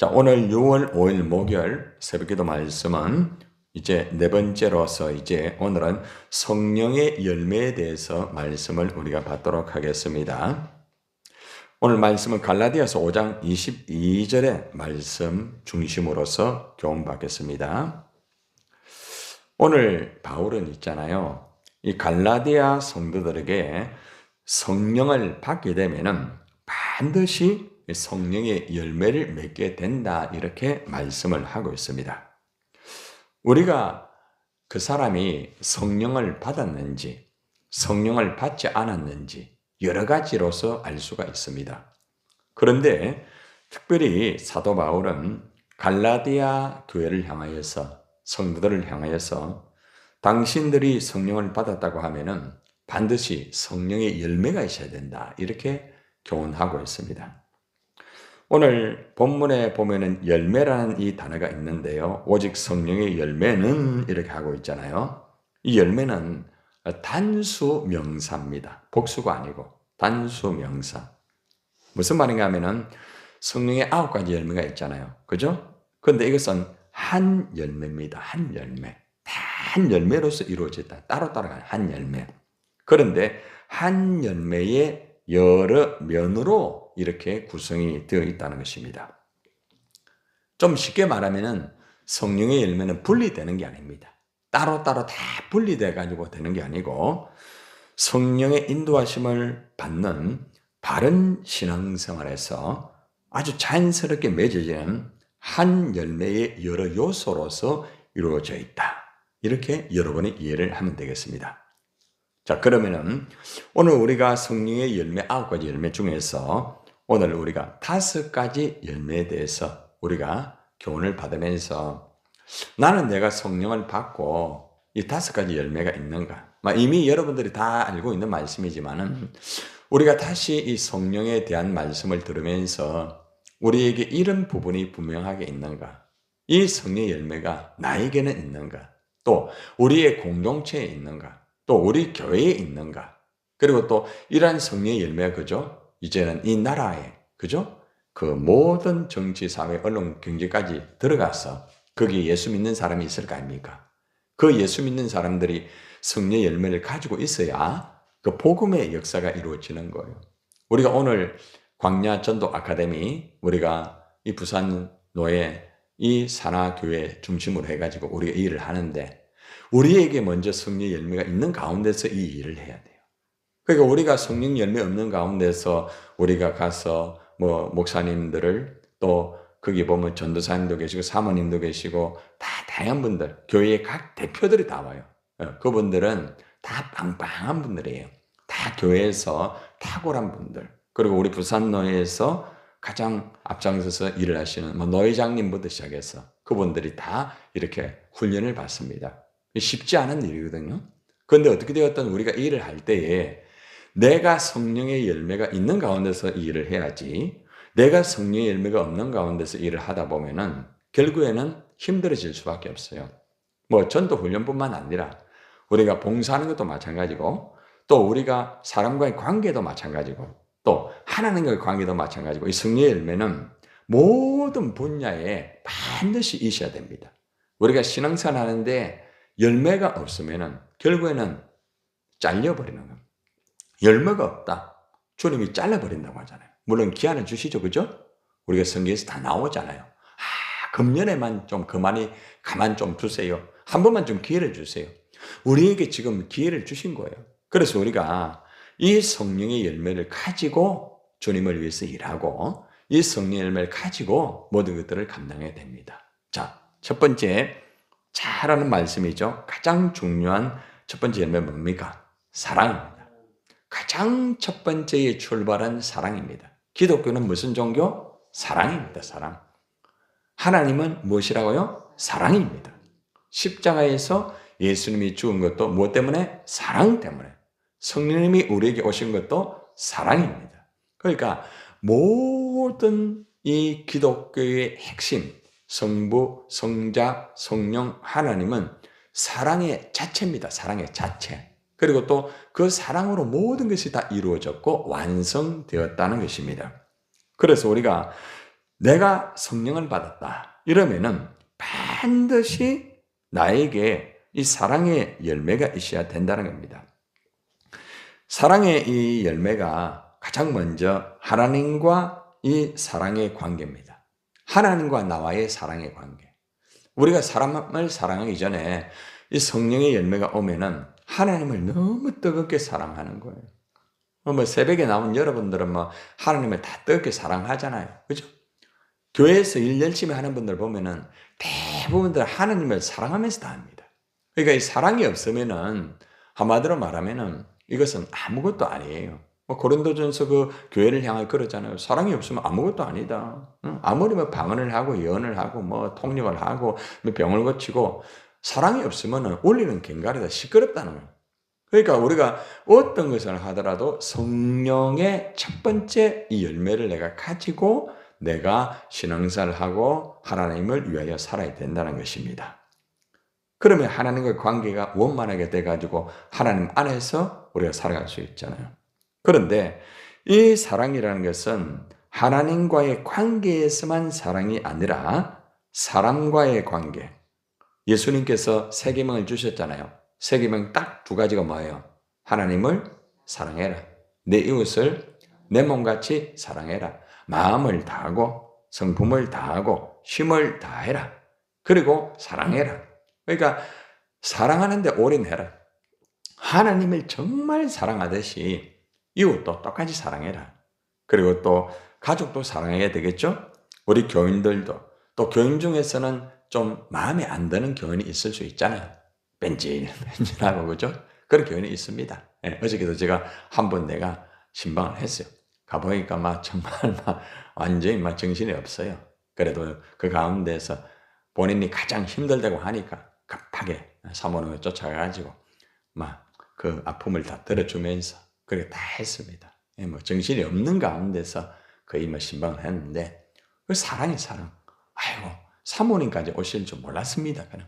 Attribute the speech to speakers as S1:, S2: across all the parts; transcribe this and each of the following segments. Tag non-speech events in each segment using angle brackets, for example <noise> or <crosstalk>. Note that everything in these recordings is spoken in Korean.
S1: 자, 오늘 6월 5일 목요일 새벽 기도 말씀은 이제 네 번째로서 이제 오늘은 성령의 열매에 대해서 말씀을 우리가 받도록 하겠습니다. 오늘 말씀은 갈라디아서 5장 22절의 말씀 중심으로서 교훈받겠습니다. 오늘 바울은 있잖아요. 이 갈라디아 성도들에게 성령을 받게 되면은 반드시 성령의 열매를 맺게 된다. 이렇게 말씀을 하고 있습니다. 우리가 그 사람이 성령을 받았는지, 성령을 받지 않았는지, 여러 가지로서 알 수가 있습니다. 그런데 특별히 사도 바울은 갈라디아 교회를 향하여서, 성도들을 향하여서 당신들이 성령을 받았다고 하면은 반드시 성령의 열매가 있어야 된다. 이렇게 교훈하고 있습니다. 오늘 본문에 보면은 열매라는 이 단어가 있는데요. 오직 성령의 열매는 이렇게 하고 있잖아요. 이 열매는 단수 명사입니다. 복수가 아니고 단수 명사. 무슨 말인가 하면은 성령의 아홉 가지 열매가 있잖아요. 그죠? 그런데 이것은 한 열매입니다. 한 열매. 한 열매로서 이루어졌다. 따로따로 한 열매. 그런데 한 열매의 여러 면으로 이렇게 구성이 되어 있다는 것입니다. 좀 쉽게 말하면 성령의 열매는 분리되는 게 아닙니다. 따로따로 다 분리돼 가지고 되는 게 아니고 성령의 인도하심을 받는 바른 신앙생활에서 아주 자연스럽게 맺어지는 한 열매의 여러 요소로서 이루어져 있다. 이렇게 여러분이 이해를 하면 되겠습니다. 자, 그러면은 오늘 우리가 성령의 열매, 아홉 가지 열매 중에서 오늘 우리가 다섯 가지 열매에 대해서 우리가 교훈을 받으면서 나는 내가 성령을 받고 이 다섯 가지 열매가 있는가? 이미 여러분들이 다 알고 있는 말씀이지만은 우리가 다시 이 성령에 대한 말씀을 들으면서 우리에게 이런 부분이 분명하게 있는가? 이 성령의 열매가 나에게는 있는가? 또 우리의 공동체에 있는가? 또 우리 교회에 있는가? 그리고 또 이러한 성령의 열매가 그죠? 이제는 이 나라에 그죠? 그 모든 정치, 사회, 언론, 경제까지 들어가서 거기 예수 믿는 사람이 있을 거 아닙니까? 그 예수 믿는 사람들이 성령 열매를 가지고 있어야 그 복음의 역사가 이루어지는 거예요. 우리가 오늘 광야 전도 아카데미 우리가 이 부산 노예 이 산하교회 중심으로 해가지고 우리가 일을 하는데 우리에게 먼저 성령 열매가 있는 가운데서 이 일을 해야 돼요. 그러니까 우리가 성령 열매 없는 가운데서 우리가 가서 뭐 목사님들을 또 거기 보면 전도사님도 계시고 사모님도 계시고 다 다양한 분들 교회의 각 대표들이 다 와요. 어, 그분들은 다 빵빵한 분들이에요. 다 교회에서 탁월한 분들. 그리고 우리 부산노예에서 가장 앞장서서 일을 하시는 뭐 노회장님부터 시작해서 그분들이 다 이렇게 훈련을 받습니다. 쉽지 않은 일이거든요. 그런데 어떻게 되었든 우리가 일을 할 때에 내가 성령의 열매가 있는 가운데서 일을 해야지 내가 성령의 열매가 없는 가운데서 일을 하다 보면은 결국에는 힘들어질 수밖에 없어요. 뭐 전도 훈련뿐만 아니라 우리가 봉사하는 것도 마찬가지고 또 우리가 사람과의 관계도 마찬가지고 또 하나님과의 관계도 마찬가지고 이 성령의 열매는 모든 분야에 반드시 있어야 됩니다. 우리가 신앙생활 하는데 열매가 없으면 결국에는 잘려버리는 겁니다. 열매가 없다. 주님이 잘라버린다고 하잖아요. 물론 기한을 주시죠. 그죠? 우리가 성경에서 다 나오잖아요. 아, 금년에만 좀 그만이 가만 좀 두세요. 한 번만 좀 기회를 주세요. 우리에게 지금 기회를 주신 거예요. 그래서 우리가 이 성령의 열매를 가지고 주님을 위해서 일하고 이 성령의 열매를 가지고 모든 것들을 감당해야 됩니다. 자, 첫 번째 잘하는 말씀이죠. 가장 중요한 첫 번째 열매 뭡니까? 사랑입니다. 가장 첫 번째에 출발한 사랑입니다. 기독교는 무슨 종교? 사랑입니다. 사랑. 하나님은 무엇이라고요? 사랑입니다. 십자가에서 예수님이 죽은 것도 무엇 때문에? 사랑 때문에. 성령님이 우리에게 오신 것도 사랑입니다. 그러니까 모든 이 기독교의 핵심, 성부, 성자, 성령, 하나님은 사랑의 자체입니다. 사랑의 자체. 그리고 또 그 사랑으로 모든 것이 다 이루어졌고 완성되었다는 것입니다. 그래서 우리가 내가 성령을 받았다. 이러면은 반드시 나에게 이 사랑의 열매가 있어야 된다는 겁니다. 사랑의 이 열매가 가장 먼저 하나님과 이 사랑의 관계입니다. 하나님과 나와의 사랑의 관계. 우리가 사람을 사랑하기 전에 이 성령의 열매가 오면은 하나님을 너무 뜨겁게 사랑하는 거예요. 뭐 새벽에 나온 여러분들은 뭐 하나님을 다 뜨겁게 사랑하잖아요. 그죠? 교회에서 일 열심히 하는 분들 보면은 대부분들 하나님을 사랑하면서 다 합니다. 그러니까 이 사랑이 없으면은 한마디로 말하면은 이것은 아무것도 아니에요. 뭐 고린도전서 그 교회를 향해 그러잖아요. 사랑이 없으면 아무것도 아니다. 아무리 뭐 방언을 하고 예언을 하고 뭐 통역을 하고 뭐 병을 고치고 사랑이 없으면 올리는 갱가리다 시끄럽다는 거예요. 그러니까 우리가 어떤 것을 하더라도 성령의 첫 번째 이 열매를 내가 가지고 내가 신앙사를 하고 하나님을 위하여 살아야 된다는 것입니다. 그러면 하나님과 관계가 원만하게 돼가지고 하나님 안에서 우리가 살아갈 수 있잖아요. 그런데 이 사랑이라는 것은 하나님과의 관계에서만 사랑이 아니라 사람과의 관계. 예수님께서 세계명을 주셨잖아요. 세계명 딱 두 가지가 뭐예요? 하나님을 사랑해라. 내 이웃을 내 몸같이 사랑해라. 마음을 다하고 성품을 다하고 힘을 다해라. 그리고 사랑해라. 그러니까 사랑하는데 올인해라. 하나님을 정말 사랑하듯이 이웃도 똑같이 사랑해라. 그리고 또 가족도 사랑해야 되겠죠? 우리 교인들도 또 교인 중에서는 좀 마음에 안 드는 교인이 있을 수 있잖아요. 뺀질 뺀질하고 <laughs> 그죠? 그런 교인이 있습니다. 네, 어저께도 제가 한 번 내가 신방을 했어요. 가보니까 막 정말 막 완전히 막 정신이 없어요. 그래도 그 가운데서 본인이 가장 힘들다고 하니까 급하게 사모님을 쫓아가가지고 막 그 아픔을 다 들어주면서 그렇게 다 했습니다. 예, 뭐 정신이 없는 가운데서 거의 뭐 신방을 했는데 그 사랑이 사랑. 아이고 사모님까지 오실 줄 몰랐습니다. 그는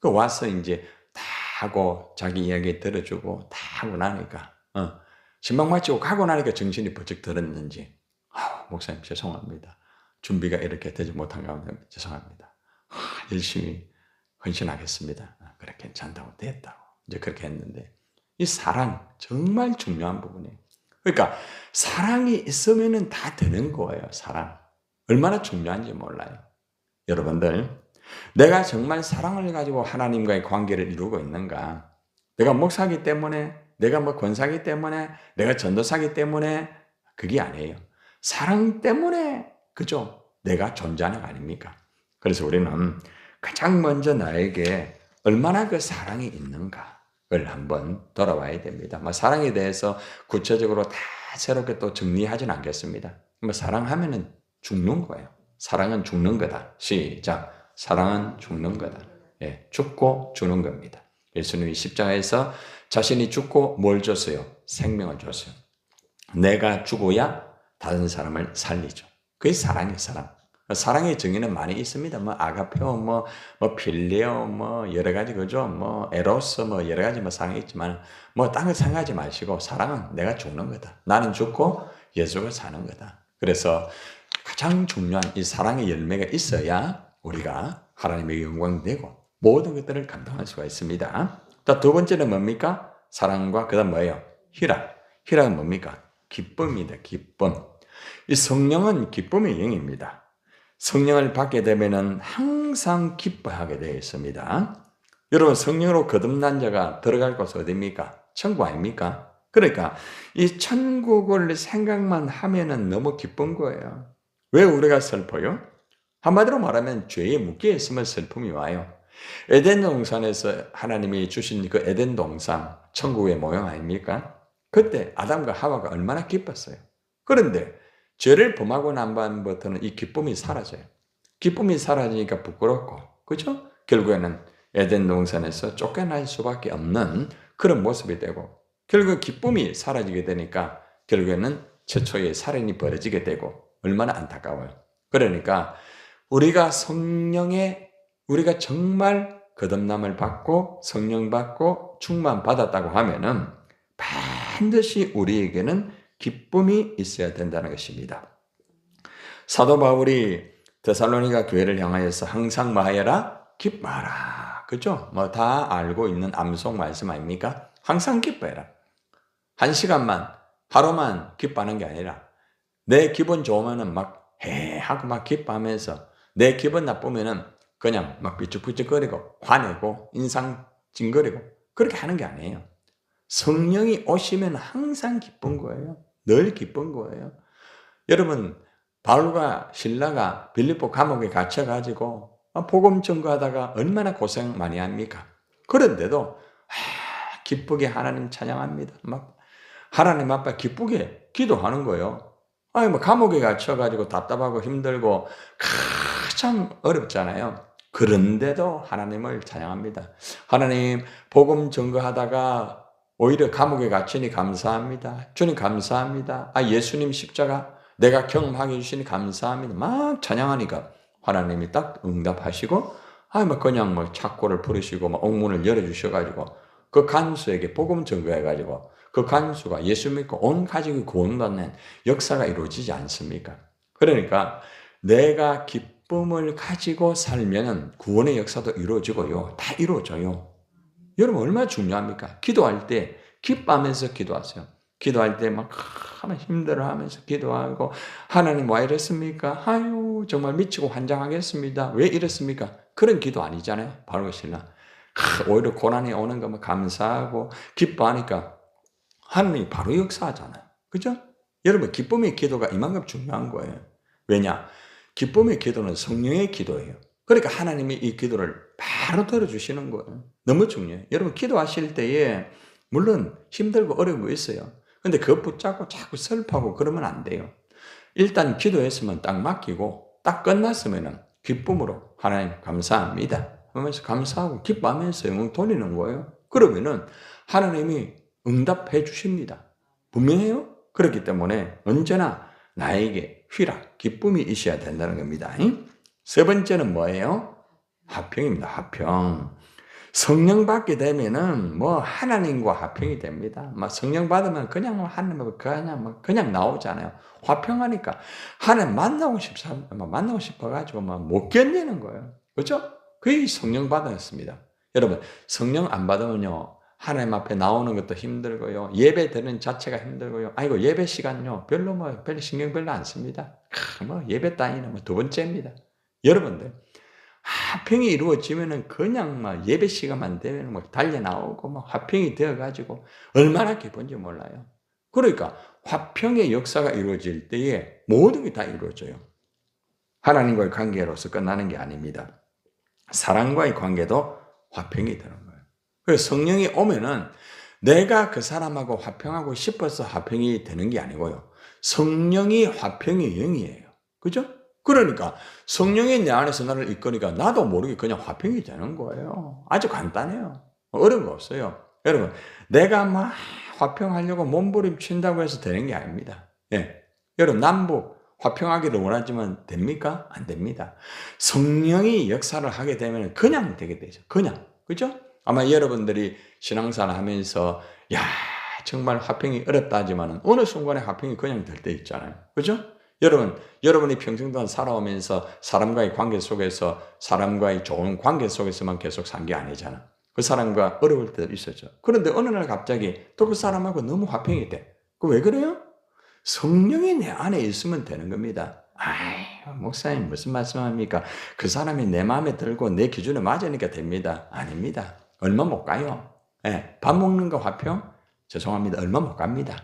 S1: 그 와서 이제 다 하고 자기 이야기 들어주고 다 하고 나니까 어, 신방 마치고 가고 나니까 정신이 번쩍 들었는지 아, 목사님 죄송합니다. 준비가 이렇게 되지 못한 가운데 죄송합니다. 아, 열심히 헌신하겠습니다. 아, 그래 괜찮다고 됐다고 이제 그렇게 했는데 이 사랑 정말 중요한 부분이에요. 그러니까 사랑이 있으면은 다 되는 거예요. 사랑 얼마나 중요한지 몰라요. 여러분들 내가 정말 사랑을 가지고 하나님과의 관계를 이루고 있는가? 내가 목사기 때문에 내가 뭐 권사기 때문에 내가 전도사기 때문에 그게 아니에요. 사랑 때문에 그죠? 내가 존재하는 거 아닙니까? 그래서 우리는 가장 먼저 나에게 얼마나 그 사랑이 있는가를 한번 돌아와야 됩니다. 뭐 사랑에 대해서 구체적으로 다 새롭게 또 정리하진 않겠습니다. 뭐 사랑하면은 죽는 거예요. 사랑은 죽는 거다. 시작. 사랑은 죽는 거다. 예, 죽고 주는 겁니다. 예수님이 십자가에서 자신이 죽고 뭘 줬어요? 생명을 줬어요. 내가 죽어야 다른 사람을 살리죠. 그게 사랑이에요, 사랑. 사랑의 정의는 많이 있습니다. 뭐 아가페오, 뭐, 뭐 필레오, 뭐 여러 가지 그죠. 뭐 에로스, 뭐 여러 가지 뭐 사랑이 있지만 뭐딴거 생각하지 마시고 사랑은 내가 죽는 거다. 나는 죽고 예수가 사는 거다. 그래서 가장 중요한 이 사랑의 열매가 있어야 우리가 하나님의 영광 되고 모든 것들을 감당할 수가 있습니다. 자, 두 번째는 뭡니까? 사랑과 그다음 뭐예요? 희락. 희락은 뭡니까? 기쁨이다. 기쁨. 이 성령은 기쁨의 영입니다. 성령을 받게 되면은 항상 기뻐하게 되어 있습니다. 여러분 성령으로 거듭난 자가 들어갈 곳은 어디입니까? 천국 아닙니까? 그러니까 이 천국을 생각만 하면은 너무 기쁜 거예요. 왜 우리가 슬퍼요? 한마디로 말하면 죄에 묶여 있으면 슬픔이 와요. 에덴 동산에서 하나님이 주신 그 에덴 동산, 천국의 모형 아닙니까? 그때 아담과 하와가 얼마나 기뻤어요. 그런데 죄를 범하고 난 밤부터는 이 기쁨이 사라져요. 기쁨이 사라지니까 부끄럽고, 그죠? 결국에는 에덴 동산에서 쫓겨날 수밖에 없는 그런 모습이 되고, 결국 기쁨이 사라지게 되니까 결국에는 최초의 살인이 벌어지게 되고, 얼마나 안타까워요. 그러니까 우리가 성령의 우리가 정말 거듭남을 받고 성령 받고 충만 받았다고 하면은 반드시 우리에게는 기쁨이 있어야 된다는 것입니다. 사도 바울이 데살로니가 교회를 향하여서 항상 마하여라 기뻐하라. 그죠? 뭐 다 알고 있는 암송 말씀 아닙니까? 항상 기뻐해라. 한 시간만 하루만 기뻐하는 게 아니라 내 기분 좋으면은 막 해 하고 막 기뻐하면서 내 기분 나쁘면은 그냥 막 삐죽삐죽거리고 화내고 인상 찡거리고 그렇게 하는 게 아니에요. 성령이 오시면 항상 기쁜 거예요. 늘 기쁜 거예요. 여러분 바울과 신라가 빌립보 감옥에 갇혀가지고 복음 전거하다가 얼마나 고생 많이 합니까? 그런데도 기쁘게 하나님 찬양합니다. 막 하나님 앞에 기쁘게 기도하는 거예요. 아니 뭐 감옥에 갇혀가지고 답답하고 힘들고 가장 어렵잖아요. 그런데도 하나님을 찬양합니다. 하나님 복음 증거하다가 오히려 감옥에 갇히니 감사합니다. 주님 감사합니다. 아 예수님 십자가 내가 경험하게 해주시니 감사합니다. 막 찬양하니까 하나님이 딱 응답하시고 아뭐 그냥 뭐 착고를 부르시고 막 옥문을 열어주셔가지고 그 간수에게 복음 증거해가지고 그 간수가 예수 믿고 온 가족이 구원받는 역사가 이루어지지 않습니까? 그러니까 내가 기쁨을 가지고 살면 구원의 역사도 이루어지고요. 다 이루어져요. 여러분 얼마나 중요합니까? 기도할 때 기뻐하면서 기도하세요. 기도할 때 막 힘들어하면서 기도하고 하나님 와 이랬습니까? 아유 정말 미치고 환장하겠습니다. 왜 이랬습니까? 그런 기도 아니잖아요. 바로 신랑. 오히려 고난이 오는 거면 감사하고 기뻐하니까 하나님이 바로 역사하잖아요. 그죠? 여러분, 기쁨의 기도가 이만큼 중요한 거예요. 왜냐? 기쁨의 기도는 성령의 기도예요. 그러니까 하나님이 이 기도를 바로 들어주시는 거예요. 너무 중요해요. 여러분, 기도하실 때에, 물론 힘들고 어려운 거 있어요. 근데 그거 붙잡고 자꾸 슬퍼하고 그러면 안 돼요. 일단 기도했으면 딱 맡기고, 딱 끝났으면 기쁨으로 하나님 감사합니다. 하면서 감사하고 기뻐하면서 영웅 돌리는 거예요. 그러면은 하나님이 응답해 주십니다. 분명해요? 그렇기 때문에 언제나 나에게 휘락, 기쁨이 있어야 된다는 겁니다. 세 번째는 뭐예요? 화평입니다. 화평. 성령 받게 되면은 뭐 하나님과 화평이 됩니다. 막 성령 받으면 그냥 뭐 하나님 그냥 뭐 그냥 나오잖아요. 화평하니까 하나님 만나고 싶어 만나고 싶어 가지고 막 못 견디는 거예요. 그렇죠? 그게 성령 받았습니다. 여러분 성령 안 받으면요 하나님 앞에 나오는 것도 힘들고요. 예배 드는 자체가 힘들고요. 아이고, 예배 시간요. 별로 뭐, 별로 신경 별로 안 씁니다. 아, 뭐, 예배 따위는 뭐 두 번째입니다. 여러분들, 화평이 이루어지면은 그냥 막 예배 시간만 되면 막 달려 나오고 막 화평이 되어가지고 얼마나 기쁜지 몰라요. 그러니까 화평의 역사가 이루어질 때에 모든 게 다 이루어져요. 하나님과의 관계로서 끝나는 게 아닙니다. 사랑과의 관계도 화평이 되는 거예요. 그래서 성령이 오면은 내가 그 사람하고 화평하고 싶어서 화평이 되는 게 아니고요. 성령이 화평의 영이에요. 그죠? 그러니까 성령이 내 안에서 나를 이끄니까 나도 모르게 그냥 화평이 되는 거예요. 아주 간단해요. 어려운 거 없어요. 여러분, 내가 막 화평하려고 몸부림친다고 해서 되는 게 아닙니다. 예. 여러분, 남북 화평하기를 원하지만 됩니까? 안 됩니다. 성령이 역사를 하게 되면 그냥 되게 되죠. 그냥. 그죠? 아마 여러분들이 신앙생활 하면서 야 정말 화평이 어렵다 하지만 어느 순간에 화평이 그냥 될 때 있잖아요. 그죠? 여러분, 여러분이 평생 동안 살아오면서 사람과의 관계 속에서 사람과의 좋은 관계 속에서만 계속 산 게 아니잖아. 그 사람과 어려울 때도 있었죠. 그런데 어느 날 갑자기 또 그 사람하고 너무 화평이 돼. 그 왜 그래요? 성령이 내 안에 있으면 되는 겁니다. 아이, 목사님 무슨 말씀합니까? 그 사람이 내 마음에 들고 내 기준에 맞으니까 됩니다. 아닙니다. 얼마 못 가요. 예, 밥 먹는 거 화평? 죄송합니다. 얼마 못 갑니다.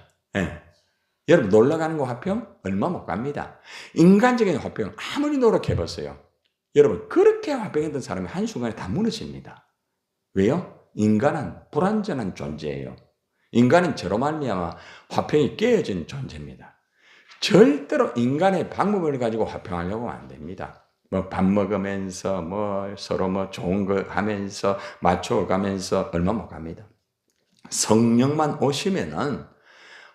S1: 예. 여러분 놀러 가는 거 화평? 얼마 못 갑니다. 인간적인 화평 아무리 노력해보세요. 여러분 그렇게 화평했던 사람이 한순간에 다 무너집니다. 왜요? 인간은 불완전한 존재예요. 인간은 저로 말미암아 화평이 깨어진 존재입니다. 절대로 인간의 방법을 가지고 화평하려고 안 됩니다. 뭐 밥 먹으면서 뭐 서로 뭐 좋은 거 하면서 맞춰가면서 얼마 못 갑니다. 성령만 오시면은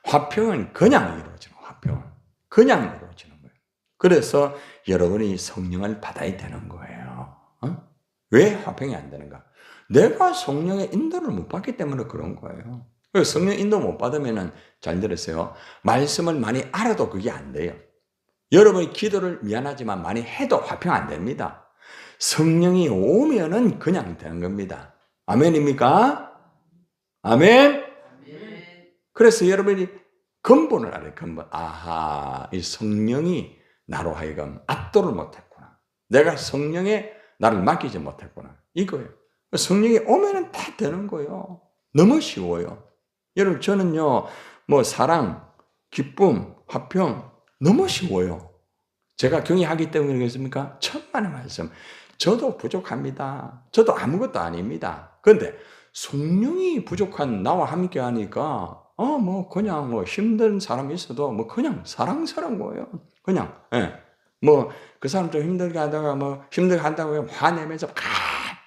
S1: 화평은 그냥 이루어지는 화평은 그냥 이루어지는 거예요. 그래서 여러분이 성령을 받아야 되는 거예요. 어? 왜 화평이 안 되는가? 내가 성령의 인도를 못 받기 때문에 그런 거예요. 성령 인도 못 받으면은 잘 들으세요. 말씀을 많이 알아도 그게 안 돼요. 여러분이 기도를 미안하지만 많이 해도 화평 안 됩니다. 성령이 오면은 그냥 되는 겁니다. 아멘입니까? 아멘? 그래서 여러분이 근본을 알아요, 근본. 아하, 이 성령이 나로 하여금 압도를 못했구나. 내가 성령에 나를 맡기지 못했구나. 이거예요. 성령이 오면은 다 되는 거예요. 너무 쉬워요. 여러분, 저는요, 뭐, 사랑, 기쁨, 화평, 너무 쉬워요. 제가 경의하기 때문에 그렇습니까? 천만의 말씀. 저도 부족합니다. 저도 아무것도 아닙니다. 그런데 성령이 부족한 나와 함께 하니까, 어, 뭐, 그냥 뭐 힘든 사람이 있어도 뭐 그냥 사랑스러운 거예요. 그냥, 예. 뭐, 그 사람 좀 힘들게 하다가 뭐 힘들게 한다고 화내면서 가!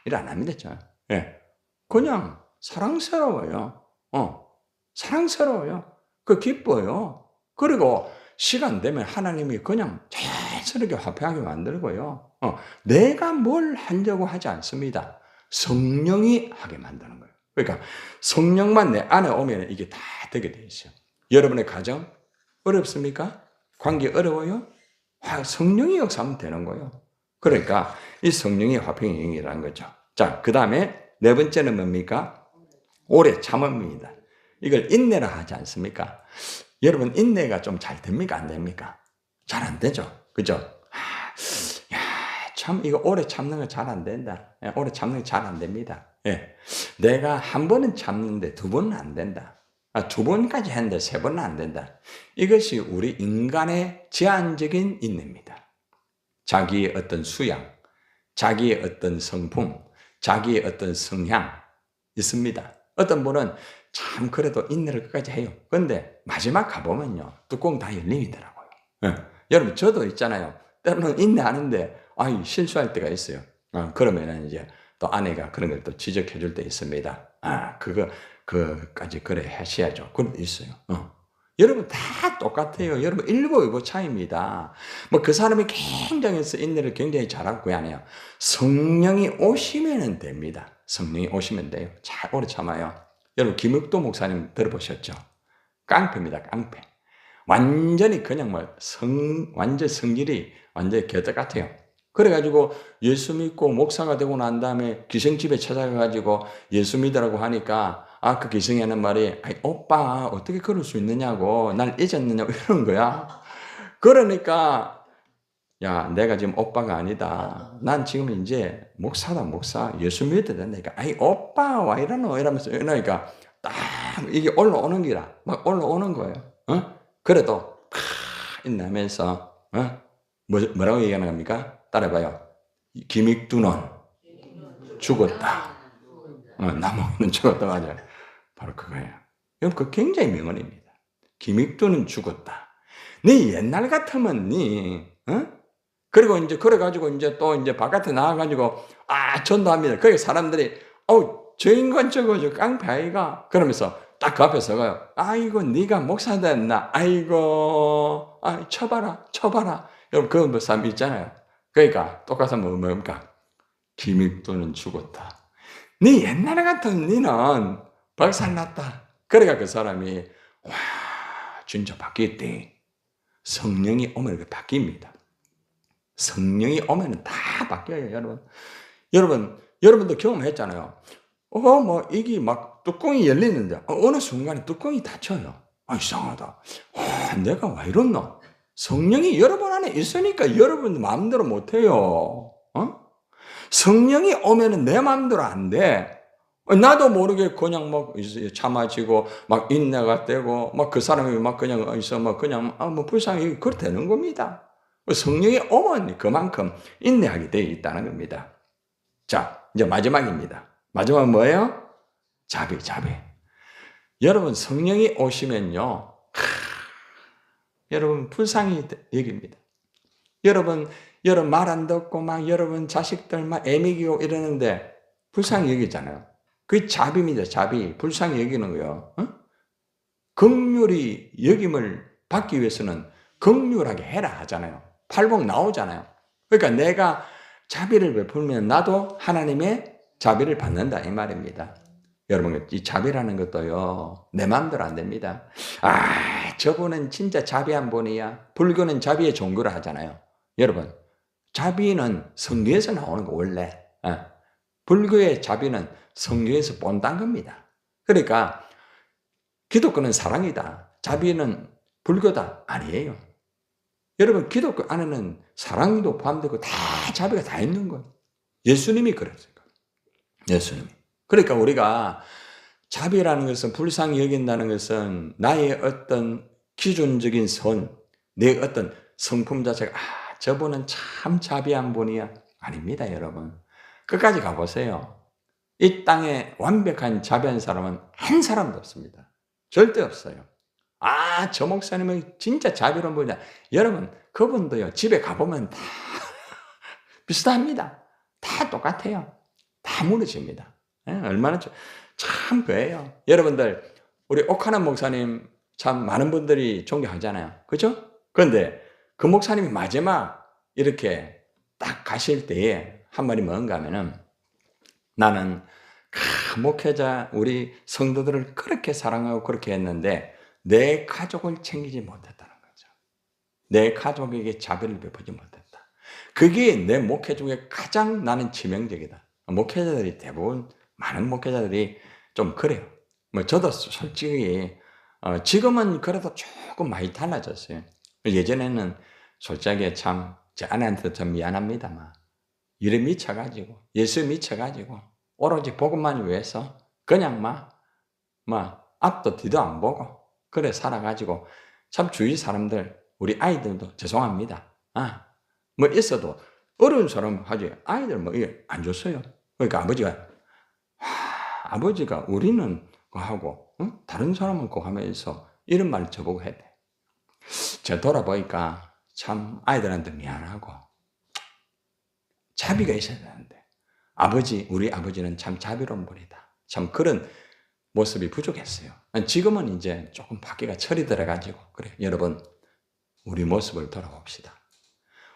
S1: 일안 합니다, 저. 예. 그냥 사랑스러워요. 어. 사랑스러워요. 그 기뻐요. 그리고 시간 되면 하나님이 그냥 자연스럽게 화평하게 만들고요. 어, 내가 뭘 하려고 하지 않습니다. 성령이 하게 만드는 거예요. 그러니까 성령만 내 안에 오면 이게 다 되게 돼 있어요. 여러분의 가정 어렵습니까? 관계 어려워요? 아, 성령이 역사하면 되는 거예요. 그러니까 이 성령이 화평의 영이라는 거죠. 자, 그 다음에 네 번째는 뭡니까? 오래 참음입니다. 이걸 인내라 하지 않습니까? 여러분 인내가 좀 잘 됩니까? 안 됩니까? 잘 안 되죠. 그죠? 아, 야, 참 이거 오래 참는 거 잘 안 된다. 예, 오래 참는 거잘안 됩니다. 예. 내가 한 번은 참는데 두 번은 안 된다. 아, 두 번까지 했는데 세 번은 안 된다. 이것이 우리 인간의 제한적인 인내입니다. 자기의 어떤 수양, 자기의 어떤 성품, 자기의 어떤 성향 있습니다. 어떤 분은 참 그래도 인내를 끝까지 해요. 근데 마지막 가보면요. 뚜껑 다 열리더라고요. 예. 여러분 저도 있잖아요. 때로는 인내하는데 아 실수할 때가 있어요. 어, 그러면은 이제 또 아내가 그런 걸 또 지적해 줄 때 있습니다. 아 그거 그까지 그래 하셔야죠. 게 있어요. 어. 여러분 다 똑같아요. 여러분 일보이보 차입니다. 뭐 그 사람이 굉장해서 인내를 굉장히 잘하고 그게 아니에요. 성령이 오시면 됩니다. 성령이 오시면 돼요. 잘 오래 참아요. 여러분 김흑도 목사님 들어보셨죠? 깡패입니다. 깡패. 완전히 그냥 뭐 성 완전 성질이 완전히 개떡 같아요. 그래가지고 예수 믿고 목사가 되고 난 다음에 기생집에 찾아가가지고 예수 믿으라고 하니까 아그 기생이 하는 말이 아이, 오빠 어떻게 그럴 수 있느냐고 날 잊었느냐고 <laughs> 이런 거야. 그러니까 야 내가 지금 오빠가 아니다. 난 지금 이제 목사다 목사 예수 믿어야 된다니까. 아이 오빠 와 이러노 이러면서 이러니까 딱 이게 올라오는 기라 막 올라오는 거예요. 어? 그래도 팍 인나면서 어? 뭐, 뭐라고 얘기하는 겁니까? 따라봐요. 김익두는 죽었다. 어, 나무는 죽었다 맞아요. 바로 그거예요. 여러분 그 굉장히 명언입니다. 김익두는 죽었다. 네 옛날 같으면 네 어? 그리고 이제 그래가지고 이제 또 이제 바깥에 나와가지고 아 전도합니다. 거기 사람들이 어저 인간 저거 저 깡패 아이가 그러면서 딱 그 앞에 서가요. 아이고 네가 목사 됐나? 아이고 아 쳐봐라 쳐봐라. 여러분 그런 뭐 사람 있잖아요. 그러니까 똑같은 뭐 뭡니까? 김익도는 죽었다. 네 옛날에 같은 니는 박살났다. 그러니까 그 사람이 와 진짜 바뀌었대. 성령이 오면 그 바뀝니다. 성령이 오면 다 바뀌어요, 여러분. 여러분, 여러분도 경험했잖아요. 어, 뭐, 이게 막 뚜껑이 열리는데, 어, 느 순간에 뚜껑이 닫혀요. 아, 이상하다. 와, 내가 왜 이렇노? 성령이 여러분 안에 있으니까 여러분 마음대로 못해요. 어? 성령이 오면은 내 마음대로 안 돼. 나도 모르게 그냥 막 참아지고 막 인내가 되고 막 그 사람이 막 그냥 있어 막 그냥 아뭐 불쌍히 그렇 되는 겁니다. 성령이 오면 그만큼 인내하게 되어 있다는 겁니다. 자, 이제 마지막입니다. 마지막 뭐예요? 자비, 자비. 여러분 성령이 오시면요. 하, 여러분 불쌍히 여깁니다. 여러분 여러분 말 안 듣고 막 여러분 자식들 막 애미기고 이러는데 불쌍히 여기잖아요. 그 자비입니다. 자비. 불쌍히 여기는 거요. 어? 극률이 여김을 받기 위해서는 극률하게 해라 하잖아요. 팔복 나오잖아요. 그러니까 내가 자비를 베풀면 나도 하나님의 자비를 받는다 이 말입니다. 여러분, 이 자비라는 것도요, 내 마음대로 안 됩니다. 아, 저분은 진짜 자비한 분이야. 불교는 자비의 종교를 하잖아요. 여러분, 자비는 성경에서 나오는 거, 원래. 어. 불교의 자비는 성경에서 본단 겁니다. 그러니까, 기독교는 사랑이다. 자비는 불교다. 아니에요. 여러분, 기독교 안에는 사랑도 포함되고 다 자비가 다 있는 거예요. 예수님이 그랬어요. 예수님이. 그러니까 우리가 자비라는 것은 불쌍히 여긴다는 것은 나의 어떤 기준적인 선, 내 어떤 성품 자체가 아, 저분은 참 자비한 분이야. 아닙니다, 여러분. 끝까지 가보세요. 이 땅에 완벽한 자비한 사람은 한 사람도 없습니다. 절대 없어요. 아, 저 목사님은 진짜 자비로운 분이다. 여러분, 그분도요, 집에 가보면 다 <laughs> 비슷합니다. 다 똑같아요. 다 무너집니다. 예, 얼마나 좀, 참 그래요. 여러분들, 우리 옥하남 목사님 참 많은 분들이 존경하잖아요. 그죠? 그런데 그 목사님이 마지막 이렇게 딱 가실 때에 한 말이 뭔가 하면은 나는 그 목회자, 우리 성도들을 그렇게 사랑하고 그렇게 했는데 내 가족을 챙기지 못했다는 거죠. 내 가족에게 자비를 베푸지 못했다. 그게 내 목회 중에 가장 나는 치명적이다. 목회자들이 대부분 많은 목회자들이 좀 그래요. 뭐 저도 솔직히 어 지금은 그래도 조금 많이 달라졌어요. 예전에는 솔직하게 참 제 아내한테 좀 미안합니다만 일에 미쳐가지고 예수에 미쳐가지고 오로지 복음만 위해서 그냥 막, 막 앞도 뒤도 안 보고 그래 살아가지고 참 주위 사람들 우리 아이들도 죄송합니다. 아, 뭐 있어도 어려운 사람 하지 아이들 뭐 이게 안 줬어요. 그러니까 아버지가 하, 아버지가 우리는 그 하고 응? 다른 사람은 그 하면서 이런 말을 저보고 했대. 제가 돌아보니까 참 아이들한테 미안하고 자비가 있어야 되는데 아버지 우리 아버지는 참 자비로운 분이다. 참 그런 모습이 부족했어요. 지금은 이제 조금 바퀴가 철이 들어가지고 그래 여러분 우리 모습을 돌아봅시다.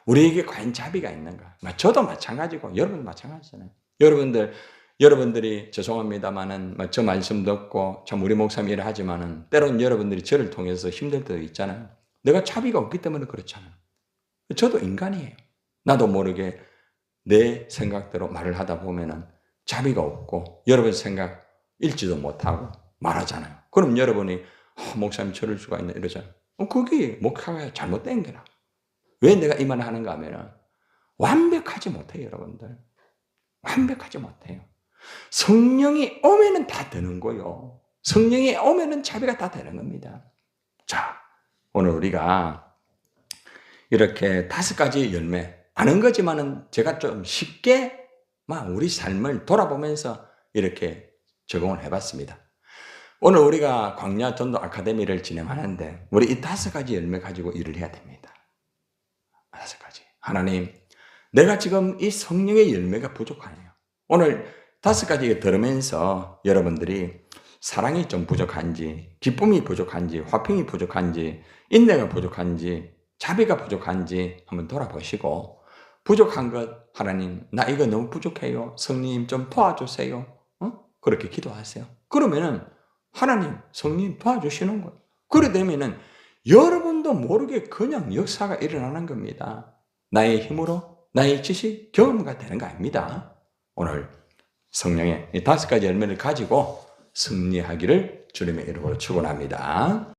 S1: 우리에게 과연 자비가 있는가? 저도 마찬가지고 여러분 마찬가지잖아요. 여러분들 여러분들이 죄송합니다만은 저 말씀 듣고 참 우리 목사님 일을 하지만은 때론 여러분들이 저를 통해서 힘들 때도 있잖아요. 내가 자비가 없기 때문에 그렇잖아요. 저도 인간이에요. 나도 모르게 내 생각대로 말을 하다 보면은 자비가 없고 여러분 생각 읽지도 못하고 말하잖아요. 그럼 여러분이 어, 목사님 저럴 수가 있나 이러잖아요. 어, 그게 목사가 잘못된 거라. 왜 내가 이 말을 하는가 하면은 완벽하지 못해요, 여러분들. 완벽하지 못해요. 성령이 오면은 다 되는 거요. 성령이 오면은 자비가 다 되는 겁니다. 자, 오늘 우리가 이렇게 다섯 가지 열매, 아는 거지만은 제가 좀 쉽게 막 우리 삶을 돌아보면서 이렇게 적용을 해봤습니다. 오늘 우리가 광야 전도 아카데미를 진행하는데 우리 이 다섯 가지 열매 가지고 일을 해야 됩니다. 다섯 가지. 하나님, 내가 지금 이 성령의 열매가 부족하네요. 오늘 다섯 가지 들으면서 여러분들이 사랑이 좀 부족한지, 기쁨이 부족한지, 화평이 부족한지, 인내가 부족한지, 자비가 부족한지 한번 돌아보시고, 부족한 것, 하나님, 나 이거 너무 부족해요. 성님 좀 도와주세요. 어? 그렇게 기도하세요. 그러면은 하나님, 성님 도와주시는 거예요. 그래 되면은 여러분도 모르게 그냥 역사가 일어나는 겁니다. 나의 힘으로, 나의 지식, 경험가 되는 거 아닙니다. 오늘 성령의 이 다섯 가지 열매를 가지고 승리하기를 주님의 이름으로 축원합니다.